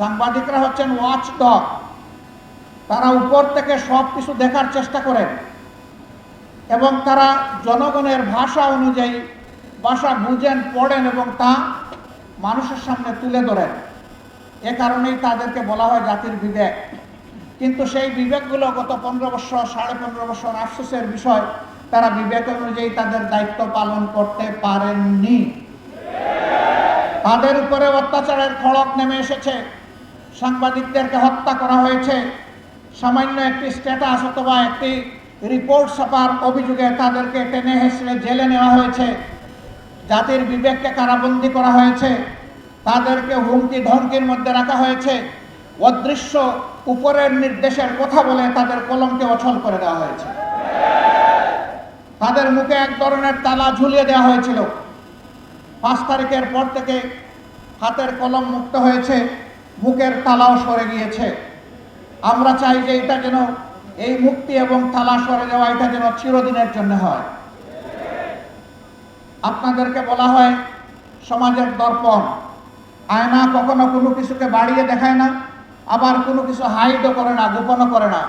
সাংবাদিকরা হচ্ছেন watch dog তারা উপর থেকে সব কিছু দেখার চেষ্টা করেন। এবং তারা জনগণের ভাষা অনুযায়ী ভাষা বুঝেন, পড়েন এবং তা মানুষের সামনে তুলে ধরেন। এ কারণেই তাদেরকে বলা হয় জাতির বিবেক। কিন্তু সেই বিবেকগুলো গত পনেরো বছর, সাড়ে পনেরো বছর আফসোসের বিষয়, তারা বিবেক অনুযায়ী তাদের দায়িত্ব পালন করতে পারেননি। তাদের উপরে অত্যাচারের খড়ক নেমে এসেছে। সাংবাদিকদেরকে হত্যা করা হয়েছে। সামান্য একটি স্ট্যাটাস অথবা একটি রিপোর্ট ছাপার অভিযোগে তাদেরকে টেনে হেসড়ে জেলে নেওয়া হয়েছে। জাতির বিবেককে কারাবন্দি করা হয়েছে। তাদেরকে হুমকি ধমকির মধ্যে রাখা হয়েছে। অদৃশ্য উপরের নির্দেশের কথা বলে তাদের কলমকে অচল করে দেওয়া হয়েছে। তাদের মুখে এক ধরনের তালা ঝুলিয়ে দেওয়া হয়েছিল। পাঁচ তারিখের পর থেকে হাতের কলম মুক্ত হয়েছে। মুখের তালাও সরে গিয়েছে। আমরা চাই যে এটা যেন এই মুক্তি এবং তালা সরে যাওয়া এটা যেন চিরদিনের জন্য হয়। আপনাদেরকে বলা হয়, সমাজের দর্পণ। আয়না কখনো কোনো কিছুকে বাড়িয়ে দেখায় না, আবার কোনো কিছু হাইডও করে না, গোপনও করে না।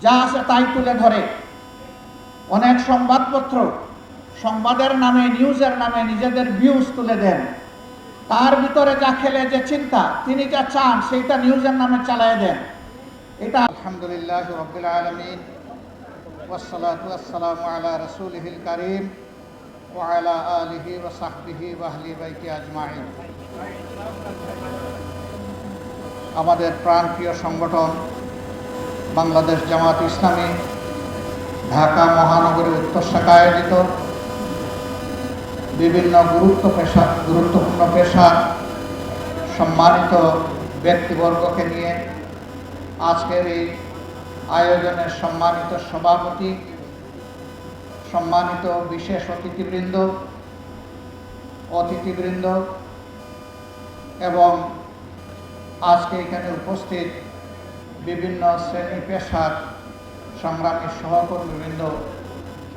যা আছে তাই তুলে ধরে। অনেক সংবাদপত্র সংবাদের নামে, নিউজের নামে নিজেদের ভিউজ তুলে দেন। তার ভিতরে যা খেলে, যে চিন্তা, তিনি যা চান, সেইটা নিউজের নামে চালায় দেন। এটা আলহামদুলিল্লাহ রবিল আলমিন ওয়াসসালামু আলা রাসূলিহিল কারীম আলিহি ওয়া সাহবিহি ওয়া আহলি বাইতি আজমাইন। আমাদের প্রাণপ্রিয় সংগঠন, বাংলাদেশ জামাত ইসলামী, ঢাকা মহানগরীর উত্তর শাখা আয়োজিত বিভিন্ন গুরুত্ব পেশা গুরুত্বপূর্ণ পেশা সম্মানিত ব্যক্তিবর্গকে নিয়ে আজকের এই আয়োজনের সম্মানিত সভাপতি, সম্মানিত বিশেষ অতিথিবৃন্দ অতিথিবৃন্দ এবং আজকে এখানে উপস্থিত বিভিন্ন শ্রেণি পেশার সংগ্রামী সহকর্মীবৃন্দ,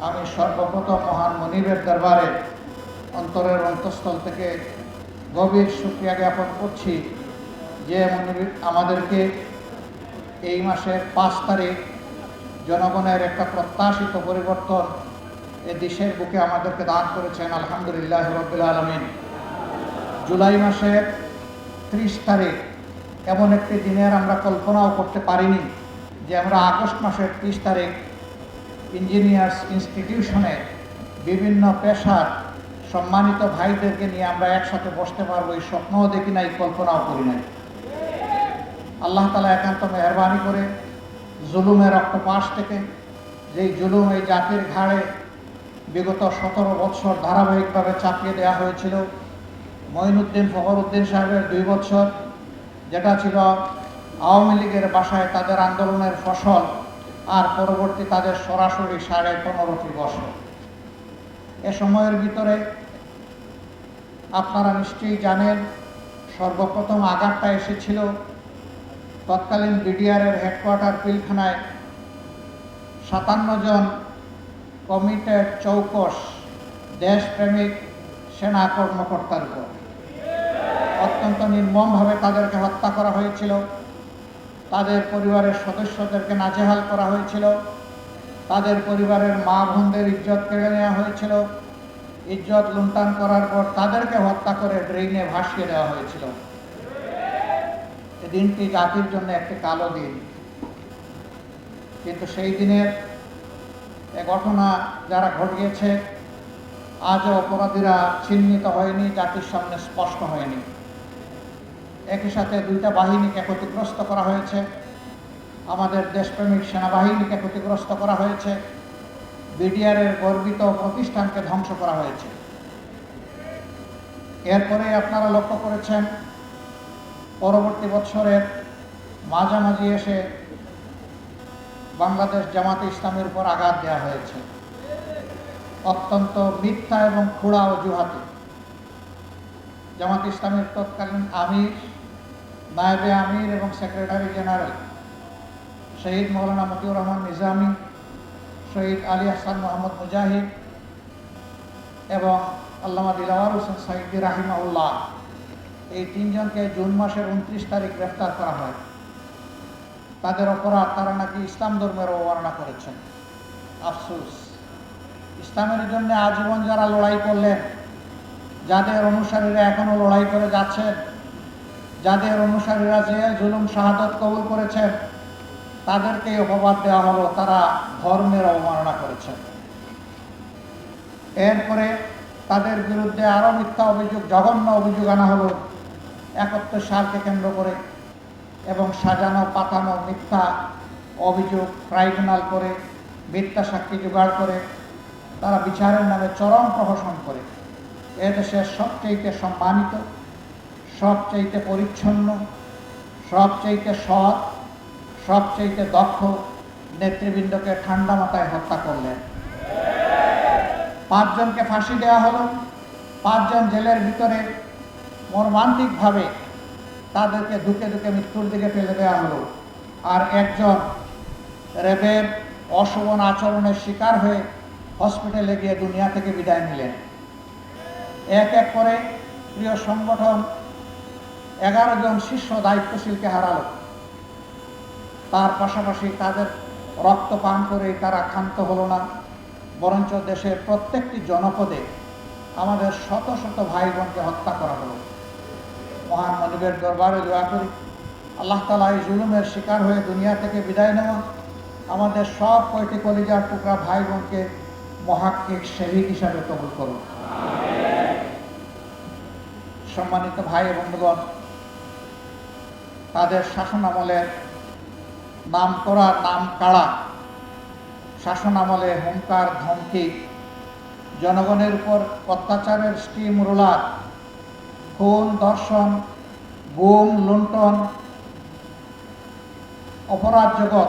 আমি সর্বপ্রথম মহান মনিবের দরবারে অন্তরের অন্তঃস্থল থেকে গভীর সুক্রিয়া জ্ঞাপন করছি যে আমাদেরকে এই মাসের পাঁচ তারিখ জনগণের একটা প্রত্যাশিত পরিবর্তন এ দেশের বুকে আমাদেরকে দান করেছেন, আলহামদুলিল্লাহ রবিল আলমিন। জুলাই মাসের ত্রিশ তারিখ এমন একটি দিনের আমরা কল্পনাও করতে পারিনি যে আমরা আগস্ট মাসের ত্রিশ তারিখ ইঞ্জিনিয়ার্স ইনস্টিটিউশনে বিভিন্ন পেশার সম্মানিত ভাইদেরকে নিয়ে আমরা একসাথে বসতে পারব, এই স্বপ্নও দেখি নাই, কল্পনাও করি নাই। আল্লাহ তালা একান্ত মেহরবানি করে জুলুমের রক্তপাশ থেকে যেই জুলুম এই জাতির ঘাড়ে বিগত সতেরো বৎসর ধারাবাহিকভাবে চাপিয়ে দেওয়া হয়েছিল, মঈনুদ্দিন ফখরুদ্দিন সাহেবের দুই বছর, যেটা ছিল আওয়ামী লীগের বাসায় তাদের আন্দোলনের ফসল, আর পরবর্তী তাদের সরাসরি সাড়ে পনেরোটি বছর। এ সময়ের ভিতরে আপনারা নিশ্চয়ই জানেন, সর্বপ্রথম আঘাতটা এসেছিল তৎকালীন বিডিআরের হেডকোয়ার্টার পিলখানায়। সাতান্ন জন কমিটেড চৌকস, দেশপ্রেমিক, সেনা কর্মকর্তার উপর। অত্যন্ত নির্মমভাবে তাদেরকে হত্যা করা হয়েছিল। তাদের পরিবারের সদস্যদেরকে নাজেহাল করা হয়েছিল। তাদের পরিবারের মা বোনদের ইজ্জত কেড়ে নেওয়া হয়েছিল। ইজ্জত লুণ্ঠন করার পর তাদেরকে হত্যা করে ড্রেনে ভাসিয়ে দেওয়া হয়েছিল। দিনটি জাতির জন্য একটি কালো দিন। কিন্তু সেই দিনের এ ঘটনা যারা ঘটিয়েছে, আজও অপরাধীরা চিহ্নিত হয়নি, জাতির সামনে স্পষ্ট হয়নি। একই সাথে দুইটা বাহিনীকে ক্ষতিগ্রস্ত করা হয়েছে। আমাদের দেশপ্রেমিক সেনাবাহিনীকে ক্ষতিগ্রস্ত করা হয়েছে, বিডিআরের গর্বিত প্রতিষ্ঠানকে ধ্বংস করা হয়েছে। এরপরে আপনারা লক্ষ্য করেছেন, পরবর্তী বছরের মাঝামাঝি এসে বাংলাদেশ জামাতে ইসলামের উপর আঘাত দেওয়া হয়েছে। অত্যন্ত মিথ্যা এবং খোড়া অজুহাতে। জামাত ইসলামের তৎকালীন আমির, নায়েবে আমির এবং সেক্রেটারি জেনারেল শহীদ মৌলানা মতিউর রহমান নিজামী, শহীদ আলী হাসান মোহাম্মদ মুজাহিদ এবং আল্লামা দিলাওয়ার হোসেন সাইদি রাহিমাউল্লাহ এই তিনজনকে জুন মাসের উনত্রিশ তারিখ গ্রেফতার করা হয়। তাদের অপরাধ তারা নাকি ইসলাম ধর্মের অবমাননা করেছেন। আফসুস। ইসলামের জন্য আজীবন যারা লড়াই করলেন, যাদের অনুসারীরা এখনও লড়াই করে যাচ্ছেন, যাদের অনুসারীরা যে জুলুম শাহাদত কবুল করেছেন তাদেরকে অপবাদ দেওয়া হলো, তারা ধর্মের অবমাননা করেছেন এরপরে তাদের বিরুদ্ধে আরও মিথ্যা অভিযোগ, জঘন্য অভিযোগ আনা হলো একাত্তর সালকে কেন্দ্র করে এবং সাজানো পাতানো মিথ্যা অভিযোগ, ট্রাইব্যুনাল করে, মিথ্যা সাক্ষী জোগাড় করে, তারা বিচারের নামে চরম প্রহসন করে। এদেশের সবচেয়ে সম্মানিত সবচেয়ে পরিচ্ছন্ন সবচেয়ে সৎ সবচেয়ে দক্ষ নেতৃবৃন্দকে ঠান্ডা মাথায় হত্যা করলেন। পাঁচজনকে ফাঁসি দেওয়া হলো। পাঁচজন জেলের ভিতরে মর্মান্তিকভাবে তাদেরকে দুকে দুকে মৃত্যুর দিকে ফেলে দেওয়া হলো। আর একজন রেবের অশোভন আচরণের শিকার হয়ে হসপিটালে গিয়ে দুনিয়া থেকে বিদায় নিলেন। এক এক করে প্রিয় সংগঠন এগারো জন শীর্ষ দায়িত্বশীলকে হারালো। তার পাশাপাশি তাদের রক্ত পান করে তারা ক্ষান্ত হলো না। বরঞ্চ দেশের প্রত্যেকটি জনপদে আমাদের শত শত ভাই বোনকে হত্যা করা হলো। মহান মনিবের দরবারে দোয়া করি। আল্লাহ তালা এই জুলুমের শিকার হয়ে দুনিয়া থেকে বিদায় নেওয়া। আমাদের সব কয়টি কলিজার টুকরা ভাই বোনকে মহাক্ষিক শহীদ হিসাবে কবুল করুন। সম্মানিত ভাই বন্ধুগণ, তাদের শাসন শাসনামলের নাম করা নাম কাড়া। শাসনামলে হুঙ্কার, ধমকি। জনগণের উপর অত্যাচারের স্টিম রোলার। খুন দর্শন গুম, লুণ্ঠন, অপরাধ জগৎ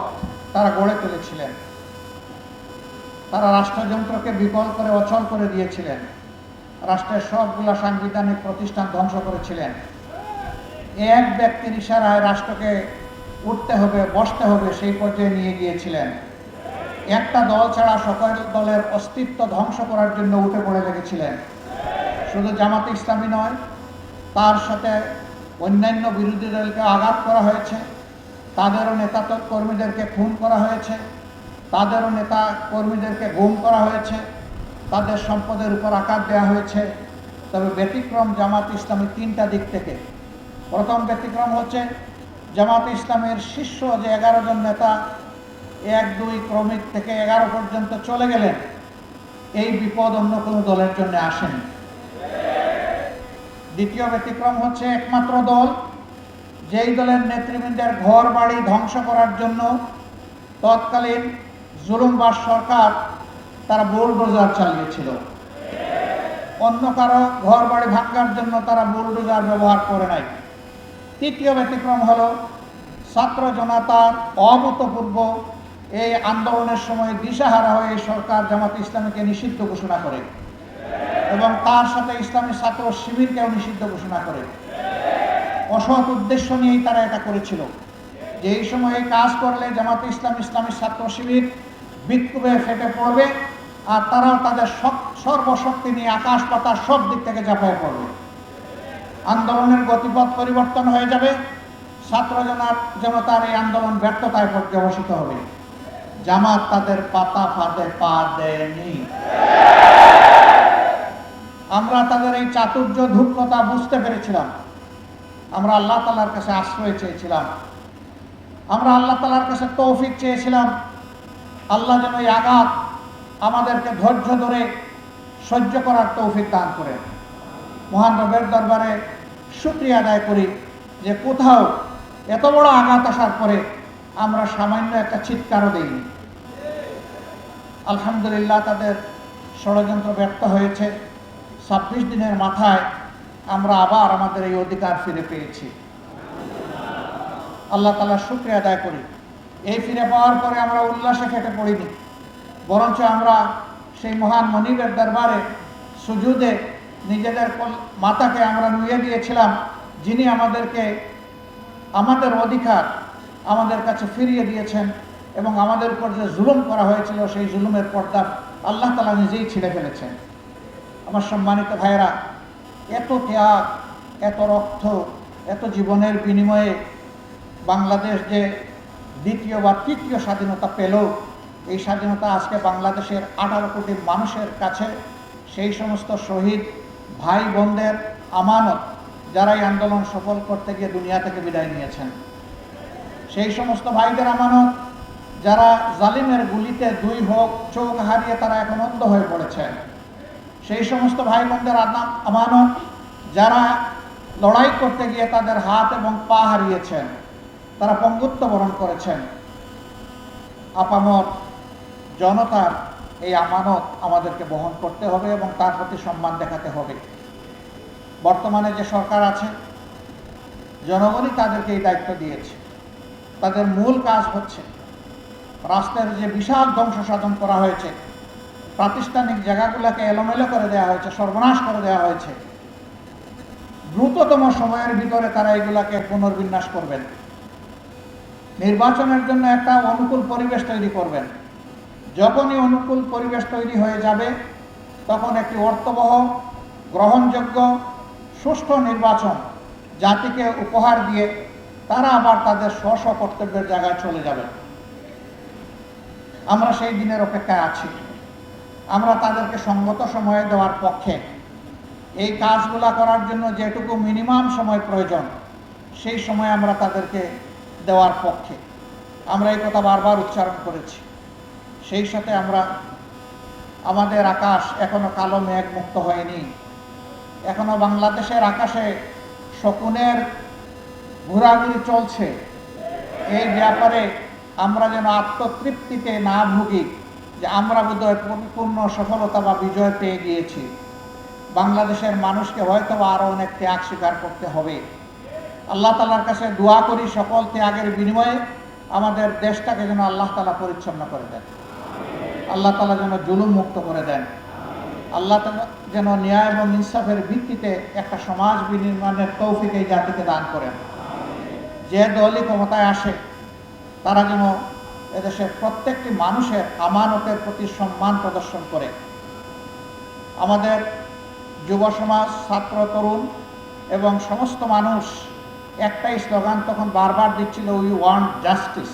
তারা গড়ে তুলেছিলেন। তারা রাষ্ট্রযন্ত্রকে বিকল করে অচল করে দিয়েছিলেন। রাষ্ট্রের সবগুলা সাংবিধানিক প্রতিষ্ঠান ধ্বংস করেছিলেন। এক ব্যক্তির ইশারায় রাষ্ট্রকে উঠতে হবে, বসতে হবে, সেই পর্যায়ে নিয়ে গিয়েছিলেন। একটা দল ছাড়া সকল দলের অস্তিত্ব ধ্বংস করার জন্য উঠে পড়ে লেগেছিলেন। শুধু জামাত ইসলামী নয়, তার সাথে অন্যান্য বিরোধী দলকে আঘাত করা হয়েছে। তাদেরও নেতা কর্মীদেরকে খুন করা হয়েছে। তাদেরও নেতা কর্মীদেরকে গুম করা হয়েছে। তাদের সম্পদের উপর আঘাত দেওয়া হয়েছে। তবে ব্যতিক্রম জামাত ইসলামী তিনটা দিক থেকে। প্রথম ব্যতিক্রম হচ্ছে জামাত ইসলামের শীর্ষ যে এগারো জন নেতা, এক, দুই ক্রমিক থেকে এগারো পর্যন্ত চলে গেলেন। এই বিপদ অন্য কোনো দলের জন্য আসেনি। দ্বিতীয় ব্যতিক্রম হচ্ছে একমাত্র দল, যেই দলের নেতৃবৃন্দের ঘর বাড়ি ধ্বংস করার জন্য তৎকালীন জুলুমবাস সরকার তারা বুলডোজার চালিয়েছিল। অন্য কারও ঘর বাড়ি ভাঙ্গার জন্য তারা বুলডোজার ব্যবহার করে নাই। তৃতীয় ব্যতিক্রম হল ছাত্র জনতার অভূতপূর্ব এই আন্দোলনের সময় দিশাহারা হয়ে সরকার জামাত ইসলামীকে নিষিদ্ধ ঘোষণা করে এবং তার সাথে ইসলামী ছাত্র শিবিরকেও নিষিদ্ধ ঘোষণা করে। অসৎ উদ্দেশ্য নিয়েই তারা এটা করেছিল। যে এই সময়ে কাজ করলে জামাত ইসলাম ইসলামী ছাত্র শিবির বিক্ষোভে ফেটে পড়বে আর তারাও তাদের সর্বশক্তি নিয়ে আকাশ পাতার সব দিক থেকে ঝাঁপায় পড়বে। আন্দোলনের গতিপথ পরিবর্তন হয়ে যাবে। ছাত্র জনতার এই আন্দোলন ব্যর্থতায় পর্যবসিত হবে। জামাত তাদের পাতা ফাঁদে পা দেয়নি। আমরা তাদের এই চাতুর্য ধূপকতা বুঝতে পেরেছিলাম। আমরা আল্লাহ তালার কাছে আশ্রয় চেয়েছিলাম। আমরা আল্লাহ তালার কাছে তৌফিক চেয়েছিলাম। আল্লাহ যেন এই আঘাত আমাদেরকে ধৈর্য ধরে সহ্য করার তৌফিক দান করে মহান রবের দরবারে সুক্রিয়া আদায় করি যে কোথাও এত বড় আঘাত আসার পরে আমরা সামান্য একটা চিৎকারও দিইনি। আলহামদুলিল্লাহ তাদের ষড়যন্ত্র ব্যর্থ হয়েছে। ছাব্বিশ দিনের মাথায় আমরা আবার আমাদের এই অধিকার ফিরে পেয়েছি। আল্লাহ তালা শুক্রিয়া আদায় করি। এই ফিরে পাওয়ার পরে আমরা উল্লাসে ফেটে পড়িনি। বরঞ্চ আমরা সেই মহান মনিবের দরবারে সুজুদে নিজেদের মাতাকে আমরা নুয়ে দিয়েছিলাম, যিনি আমাদেরকে আমাদের অধিকার আমাদের কাছে ফিরিয়ে দিয়েছেন এবং আমাদের উপর যে জুলুম করা হয়েছিল, সেই জুলুমের পর্দা আল্লাহ তালা নিজেই ছিঁড়ে ফেলেছেন। আমার সম্মানিত ভাইয়েরা, এত ত্যাগ, এত রক্ত, এত জীবনের বিনিময়ে বাংলাদেশ যে দ্বিতীয় বা তৃতীয় স্বাধীনতা পেল, এই স্বাধীনতা আজকে বাংলাদেশের আঠারো কোটি মানুষের কাছে সেই সমস্ত শহীদ ভাই বোনদের আমানত যারা এই আন্দোলন সফল করতে গিয়ে দুনিয়া থেকে বিদায় নিয়েছেন। সেই সমস্ত ভাইদের আমানত যারা জালিমের গুলিতে দুই হোক, চোখ হারিয়ে তারা এখন অন্ধ হয়ে পড়েছেন সেই সমস্ত ভাই বোনদের আমানত যারা লড়াই করতে গিয়ে তাদের হাত এবং পা হারিয়েছেন, তারা পঙ্গুত্ব বরণ করেছেন। আপামর জনতার এই আমানত আমাদেরকে বহন করতে হবে এবং তার প্রতি সম্মান দেখাতে হবে। বর্তমানে যে সরকার আছে, জনগণই তাদেরকে এই দায়িত্ব দিয়েছে। তাদের মূল কাজ হচ্ছে রাস্তার যে বিশাল ধ্বংস সাধন করা হয়েছে, প্রাতিষ্ঠানিক জায়গাগুলোকে এলোমেলো করে দেওয়া হয়েছে, সর্বনাশ করে দেওয়া হয়েছে। দ্রুততম সময়ের ভিতরে তারা এগুলাকে পুনর্বিন্যাস করবেন। নির্বাচনের জন্য একটা অনুকূল পরিবেশ তৈরি করবেন। যখনই অনুকূল পরিবেশ তৈরি হয়ে যাবে, তখন একটি অর্থবহ, গ্রহণযোগ্য, সুষ্ঠু নির্বাচন জাতিকে উপহার দিয়ে তারা আবার তাদের স্ব স্ব কর্তব্যের জায়গায় চলে যাবে। আমরা সেই দিনের অপেক্ষায় আছি। আমরা তাদেরকে সঙ্গত সময়ে দেওয়ার পক্ষে। এই কাজগুলা করার জন্য যেটুকু মিনিমাম সময় প্রয়োজন, সেই সময় আমরা তাদেরকে দেওয়ার পক্ষে। আমরা এই কথা বারবার উচ্চারণ করেছি। সেই সাথে আমরা, আমাদের আকাশ এখনও কালো মেঘ মুক্ত হয়নি। এখনও বাংলাদেশের আকাশে শকুনের ঘোরাঘুরি চলছে। এই ব্যাপারে আমরা যেন আত্মতৃপ্তিতে না ভুগি যে আমরা বোধহয় পরিপূর্ণ সফলতা বা বিজয় পেয়ে গিয়েছি। বাংলাদেশের মানুষকে হয়তো আরও অনেক ত্যাগ স্বীকার করতে হবে। আল্লাহ তালার কাছে দোয়া করি সকল ত্যাগের বিনিময়ে আমাদের দেশটাকে যেন আল্লাহ তালা পরিচ্ছন্ন করে দেন। আল্লাহ তালা যেন জুলুম মুক্ত করে দেন। আল্লাহ যেন ন্যায় এবং ইনসাফের ভিত্তিতে একটা সমাজ বিনির্মাণের তৌফিক এই জাতিকে দান করেন। যে দলই ক্ষমতায় আসে, তারা যেন এদেশের প্রত্যেকটি মানুষের আমানতের প্রতি সম্মান প্রদর্শন করে। আমাদের যুব সমাজ, ছাত্র, তরুণ এবং সমস্ত মানুষ একটাই স্লোগান তখন বারবার দিচ্ছিল উই ওয়ান্ট জাস্টিস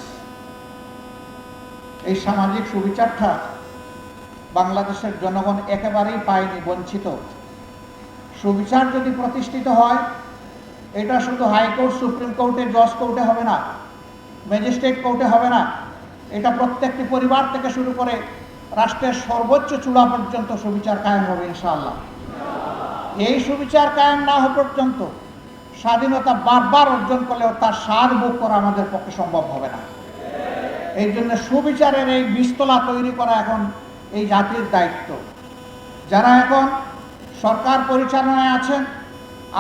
এই সামাজিক সুবিচারটা বাংলাদেশের জনগণ একেবারেই পায়নি, বঞ্চিত। সুবিচার যদি প্রতিষ্ঠিত হয়, এটা শুধু হাইকোর্ট, সুপ্রিম কোর্টে, জজ কোর্টে হবে না, ম্যাজিস্ট্রেট কোর্টে হবে না, এটা প্রত্যেকটি পরিবার থেকে শুরু করে রাষ্ট্রের সর্বোচ্চ চূড়া পর্যন্ত সুবিচার কায়েম হবে, ইনশাআল্লাহ। এই সুবিচার কায়েম না হওয়া পর্যন্ত স্বাধীনতা বারবার অর্জন করলেও তার স্বাদ বুক করা আমাদের পক্ষে সম্ভব হবে না। এই জন্য সুবিচারের এই বিস্তলা তৈরি করা এখন এই জাতির দায়িত্ব। যারা এখন সরকার পরিচালনায় আছেন,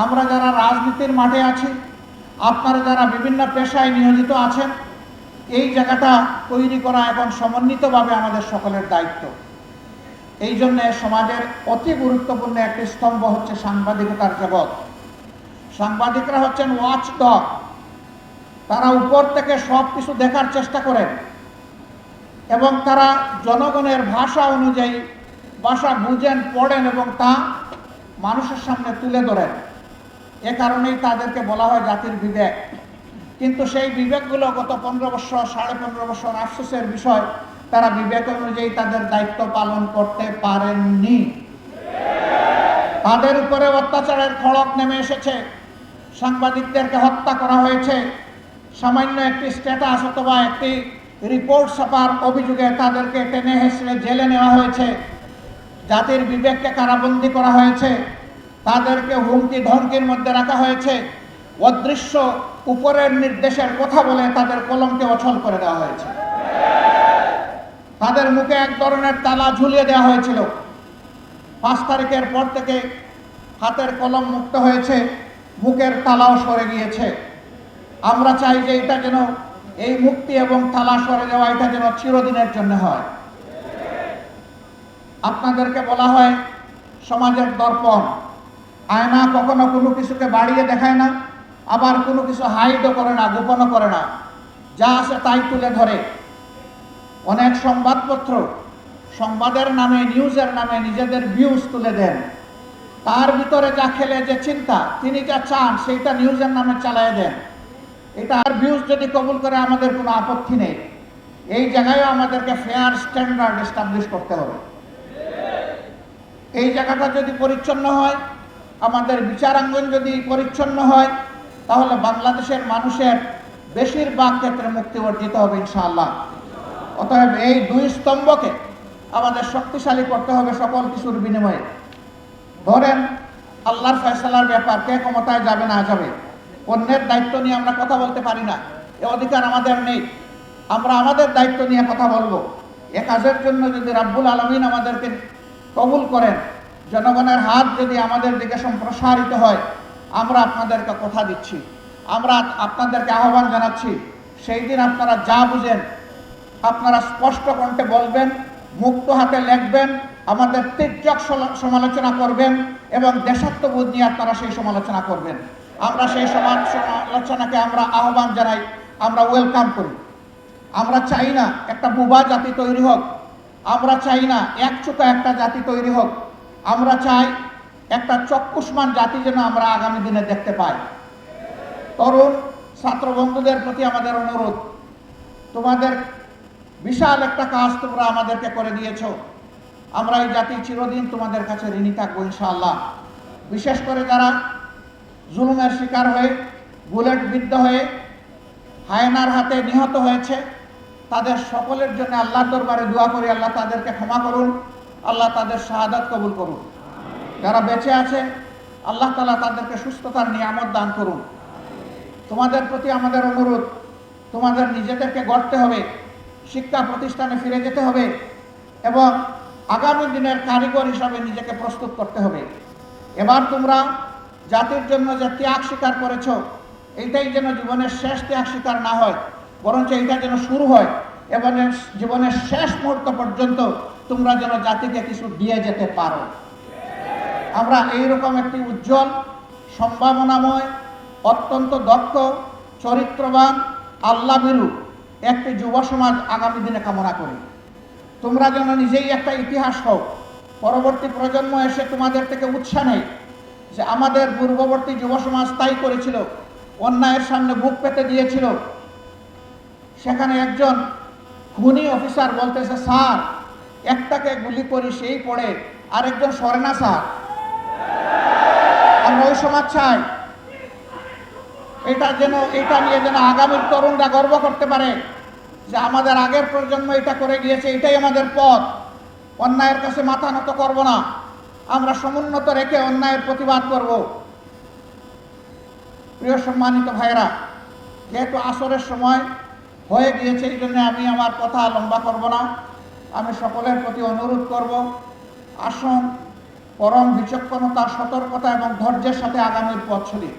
আমরা যারা রাজনীতির মাঠে আছি, আপনারা যারা বিভিন্ন পেশায় নিয়োজিত আছেন, এই জায়গাটা তৈরি করা এখন সমন্বিতভাবে আমাদের সকলের দায়িত্ব। এই জন্য সমাজের অতি গুরুত্বপূর্ণ একটি স্তম্ভ হচ্ছে সাংবাদিকতার জগৎ। সাংবাদিকরা হচ্ছেন ওয়াচ ডগ তারা উপর থেকে সব কিছু দেখার চেষ্টা করেন। এবং তারা জনগণের ভাষা অনুযায়ী ভাষা বুঝেন, পড়েন এবং তা মানুষের সামনে তুলে ধরেন। এ কারণেই তাদেরকে বলা হয় জাতির বিবেক। কিন্তু সেই বিবেকগুলো গত পনেরো বছর, সাড়ে পনেরো বছর আফসোসের বিষয়, তারা বিবেক অনুযায়ী তাদের দায়িত্ব পালন করতে পারেননি। তাদের উপরে অত্যাচারের খড়ক নেমে এসেছে। সাংবাদিকদেরকে হত্যা করা হয়েছে। সামান্য একটি স্ট্যাটাস অথবা একটি রিপোর্ট ছাপার অভিযোগে তাদেরকে টেনে হেসড়ে জেলে নেওয়া হয়েছে। জাতির বিবেককে কারাবন্দি করা হয়েছে। তাদেরকে হুমকি ধমকির মধ্যে রাখা হয়েছে। অদৃশ্য উপরের নির্দেশের কথা বলে তাদের কলমকে অচল করে দেওয়া হয়েছে। তাদের মুখে এক ধরনের তালা ঝুলিয়ে দেওয়া হয়েছিল। পাঁচ তারিখের পর থেকে হাতের কলম মুক্ত হয়েছে। মুখের তালাও সরে গিয়েছে। আমরা চাই যে এটা যেন এই মুক্তি এবং তালা সরে যাওয়া এটা যেন চিরদিনের জন্য হয়। আপনাদেরকে বলা হয়, সমাজের দর্পণ। আয়না কখনো কোনো কিছুকে বাড়িয়ে দেখায় না, আবার কোনো কিছু হাইডও করে না, গোপনও করে না। যা আছে তাই তুলে ধরে। অনেক সংবাদপত্র সংবাদের নামে নিউজের নামে নিজেদের ভিউজ তুলে দেন। তার ভিতরে যা খেলে যে চিন্তা, তিনি যা চান, সেইটা নিউজের নামে চালাই দেন। এটা আর ভিউজ যদি কবুল করে আমাদের কোনো আপত্তি নেই। এই জায়গায়ও আমাদেরকে ফেয়ার স্ট্যান্ডার্ড এস্টাবলিশ করতে হবে। এই জায়গাটা যদি পরিচ্ছন্ন হয়, আমাদের বিচারাঙ্গন যদি পরিচ্ছন্ন হয়, তাহলে বাংলাদেশের মানুষের বেশিরভাগ ক্ষেত্রে মুক্তি অর্জিত হবে ইনশাআল্লাহ। অতএব এই দুই স্তম্ভকে আমাদের শক্তিশালী করতে হবে সকল কিছুর বিনিময়ে। ধরেন, আল্লাহর ফয়সালার ব্যাপার, কে ক্ষমতায় যাবে না যাবে? অন্যের দায়িত্ব নিয়ে আমরা কথা বলতে পারি না। এ অধিকার আমাদের নেই। আমরা আমাদের দায়িত্ব নিয়ে কথা বলব। এ কাজের জন্য যদি রাব্বুল আলমিন আমাদেরকে কবুল করেন, জনগণের হাত যদি আমাদের দিকে সম্প্রসারিত হয়, আমরা আপনাদেরকে কথা দিচ্ছি। আমরা আপনাদেরকে আহ্বান জানাচ্ছি, সেই দিন আপনারা যা বুঝেন, আপনারা স্পষ্ট কণ্ঠে বলবেন, মুক্ত হাতে লিখবেন, আমাদের তীর্যক সমালোচনা করবেন এবং দেশাত্মবোধ নিয়ে আপনারা সেই সমালোচনা করবেন। আমরা সেই সমালোচনাকে আমরা আহ্বান জানাই, আমরা ওয়েলকাম করি। আমরা চাই না একটা বুবা জাতি তৈরি হোক, আমরা চাই না একচুকা একটা জাতি তৈরি হোক, আমরা চাই একটা চক্ষুষ্মান জাতি যেন আমরা আগামী দিনে দেখতে পাই। তরুণ ছাত্র বন্ধুদের প্রতি আমাদের অনুরোধ, তোমাদের বিশাল একটা কাজ তোমরা আমাদেরকে করে দিয়েছ। আমরা এই জাতি চিরদিন তোমাদের কাছে ঋণী থাকব ইনশাআল্লাহ। বিশেষ করে যারা জুলুমের শিকার হয়ে, বুলেট বিদ্ধ হয়ে, হায়নার হাতে নিহত হয়েছে। তাদের সকলের জন্য আল্লাহর দরবারে দোয়া করি, আল্লাহ তাদেরকে ক্ষমা করুন, আল্লাহ তাদের শাহাদাত কবুল করুন। যারা বেঁচে আছে, আল্লাহ তালা তাদেরকে সুস্থতার নিয়ামত দান করুন। তোমাদের প্রতি আমাদের অনুরোধ, তোমাদের নিজেদেরকে গড়তে হবে, শিক্ষা প্রতিষ্ঠানে ফিরে যেতে হবে এবং আগামী দিনের কারিগর হিসাবে নিজেকে প্রস্তুত করতে হবে। এবার তোমরা জাতির জন্য যে ত্যাগ স্বীকার করেছ, এইটাই যেন জীবনের শেষ ত্যাগ স্বীকার না হয়, বরঞ্চ এইটা যেন শুরু হয় এবং জীবনের শেষ মুহূর্ত পর্যন্ত তোমরা যেন জাতিকে কিছু দিয়ে যেতে পারো। আমরা এইরকম একটি উজ্জ্বল, সম্ভাবনাময়, অত্যন্ত দক্ষ, চরিত্রবান আল্লাবিরু একটি যুব সমাজ আগামী দিনে কামনা করি। তোমরা যেন নিজেই একটা ইতিহাস হোক পরবর্তী প্রজন্ম এসে তোমাদের থেকে উৎসাহ নেই যে আমাদের পূর্ববর্তী যুব সমাজ তাই করেছিল, অন্যায়ের সামনে বুক পেতে দিয়েছিল। সেখানে একজন খুনি অফিসার বলতেছে, স্যার, একটাকে গুলি করি, সেই পড়ে। আরেকজন সরে না, স্যার। আমরা ওই সমাজ চাই। এটা যেন, এটা নিয়ে যেন আগামীর তরুণরা গর্ব করতে পারে যে আমাদের আগের প্রজন্ম এটা করে গিয়েছে, এটাই আমাদের পথ। অন্যায়ের কাছে মাথা নত করব না। আমরা সমুন্নত রেখে অন্যায়ের প্রতিবাদ করব। প্রিয় সম্মানিত ভাইরা যেহেতু আসরের সময় হয়ে গিয়েছে, এই জন্য আমি আমার কথা লম্বা করব না। আমি সকলের প্রতি অনুরোধ করব, আসুন পরম বিচক্ষণতা, সতর্কতা এবং ধৈর্যের সাথে আগামীর পথ চলি।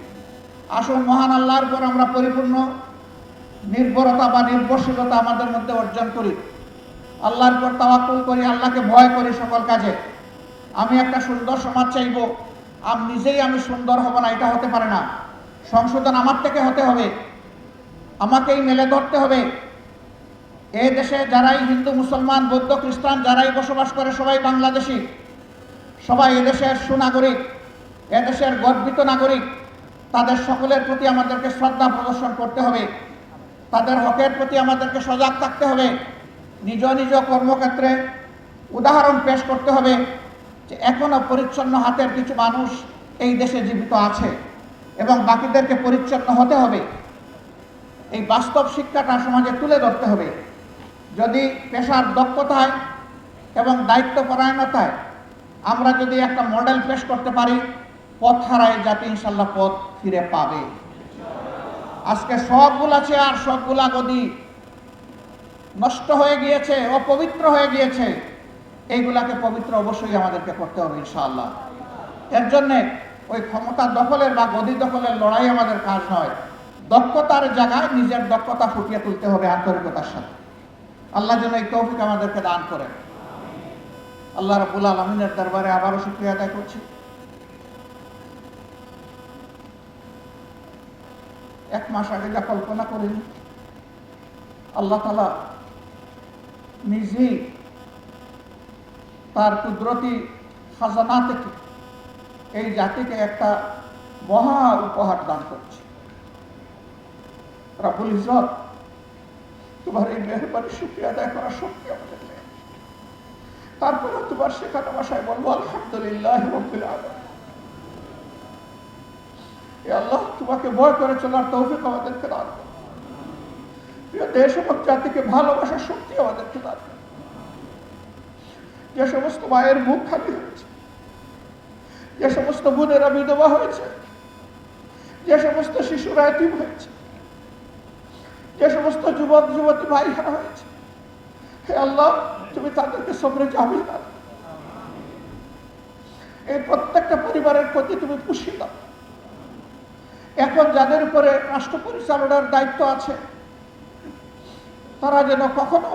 আসুন মহান আল্লাহর পর আমরা পরিপূর্ণ নির্ভরতা বা নির্ভরশীলতা আমাদের মধ্যে অর্জন করি। আল্লাহর পর তাওয়াক্কুল করি, আল্লাহকে ভয় করি সকল কাজে। আমি একটা সুন্দর সমাজ চাইব। আমি নিজেই আমি সুন্দর হব না, এটা হতে পারে না। সংশোধন আমার থেকে হতে হবে। আমাকেই মেলে ধরতে হবে। এ দেশে যারাই হিন্দু, মুসলমান, বৌদ্ধ, খ্রিস্টান, যারাই বসবাস করে, সবাই বাংলাদেশি। সবাই এদেশের সুনাগরিক এদেশের গর্বিত নাগরিক। তাদের সকলের প্রতি আমাদেরকে শ্রদ্ধা প্রদর্শন করতে হবে। তাদের হকের প্রতি আমাদেরকে সজাগ থাকতে হবে। নিজ নিজ কর্মক্ষেত্রে উদাহরণ পেশ করতে হবে। যে এখনও পরিচ্ছন্ন হাতের কিছু মানুষ এই দেশে জীবিত আছে এবং বাকিদেরকে পরিচ্ছন্ন হতে হবে। এই বাস্তব শিক্ষাটা সমাজে তুলে ধরতে হবে। যদি পেশার দক্ষতায় এবং দায়িত্বপরায়ণতায় আমরা যদি একটা মডেল পেশ করতে পারি, পথ হারায় জাতি ইনশাল্লাহ পথ ফিরে পাবে। আজকে সবগুলা চেয়ার, সবগুলা গদি নষ্ট হয়ে গিয়েছে, অপবিত্র হয়ে গিয়েছে। এইগুলাকে পবিত্র অবশ্যই আমাদেরকে করতে হবে, ইনশাআল্লাহ। এর জন্যে ওই ক্ষমতা দখলের বা গদি দখলের লড়াই আমাদের কাজ নয়। দক্ষতার জায়গায় নিজের দক্ষতা ফুটিয়ে তুলতে হবে আন্তরিকতার সাথে। আল্লাহ যেন এই তৌফিক আমাদেরকে দান করেন। আল্লাহ রবুল আলমিনের দরবারে আবারও শুক্রিয়া আদায় করছি। এক মাস আগে যা কল্পনা করিনি, আল্লাহ তালা নিজেই তার কুদরতি খাজানা থেকে এই জাতিকে একটা মহা উপহার দান করছে রাবুল ইজত তোমার এই মেহরবানি শুক্রিয়া আদায় করার শক্তি আমাদের তারপরে তোমার শেখানো ভাষায় বলব, আলহামদুলিল্লাহ আল্লাহ তোমাকে ভয় করে চলার তৌফিক আমাদেরকে দান করো। দেশ এবং জাতিকে ভালোবাসার শক্তি আমাদেরকে দান করো। যে সমস্ত মায়ের মুখ খালি হয়েছে, যে সমস্ত বোনেরা বিধবা হয়েছে, যে সমস্ত শিশুরা এতিম হয়েছে, যে সমস্ত যুবক, যুবতী ভাইরা হয়েছে, হে আল্লাহ, তুমি তাদেরকে সবরে যাবি না এই প্রত্যেকটা পরিবারের প্রতি তুমি খুশি দাও। এখন যাদের উপরে রাষ্ট্র পরিচালনার দায়িত্ব আছে, তারা যেন কখনো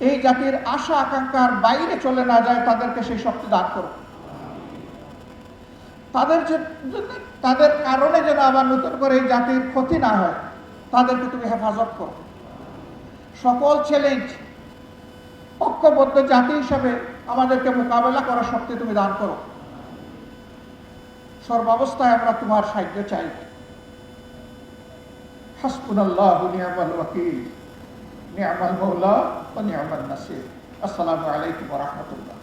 এই জাতির আশা, আকাঙ্ক্ষার বাইরে চলে না যায়, তাদেরকে সেই শক্তি দান করো তাদের তাদের কারণে যেন আবার নতুন করে এই জাতির ক্ষতি না হয়, তাদেরকে তুমি হেফাজত করো। সকল চ্যালেঞ্জ ঐক্যবদ্ধ জাতি হিসাবে আমাদেরকে মোকাবেলা করার শক্তি তুমি দান করো। সর্বাবস্থায় আমরা তোমার সাহায্য চাই। হাসবুনাল্লাহু নি'মাল ওয়াকিল। নি'মাল মৌলা ও নিয়ামাল নাসির। আসসালামু আলাইকুম রাহমাতুল্লাহ।